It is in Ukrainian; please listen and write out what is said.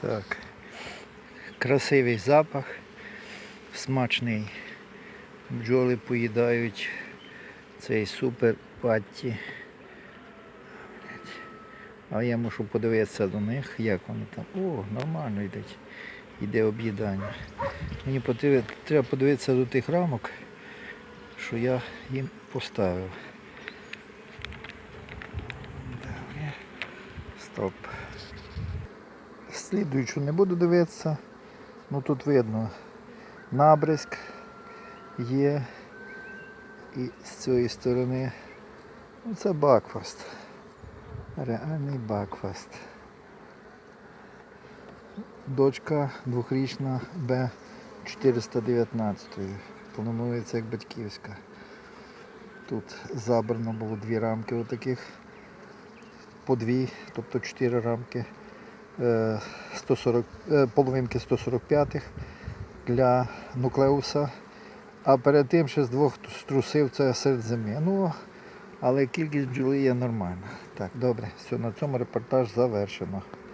Так. Красивий запах, смачний. Бджоли поїдають цей супер патті. А я мушу подивитися до них, як вони там. О, нормально йдуть. Йде об'їдання. Мені потри- треба подивитися до тих рамок, що я їм поставив. Стоп. Слідуючу не буду дивитися. Ну тут видно набризк є. І з цієї сторони. Ну, це бакфаст. Реальний бакфаст. Дочка двохрічна Б419. Планується як батьківська. Тут забрано було дві рамки отаких. По дві, тобто чотири рамки. Е, 140, е, половинки 145 для нуклеуса. А перед тим ще з двох струсив це серед зими. Ну, але кількість бджоли є нормальна. Так, добре, все, на цьому репортаж завершено.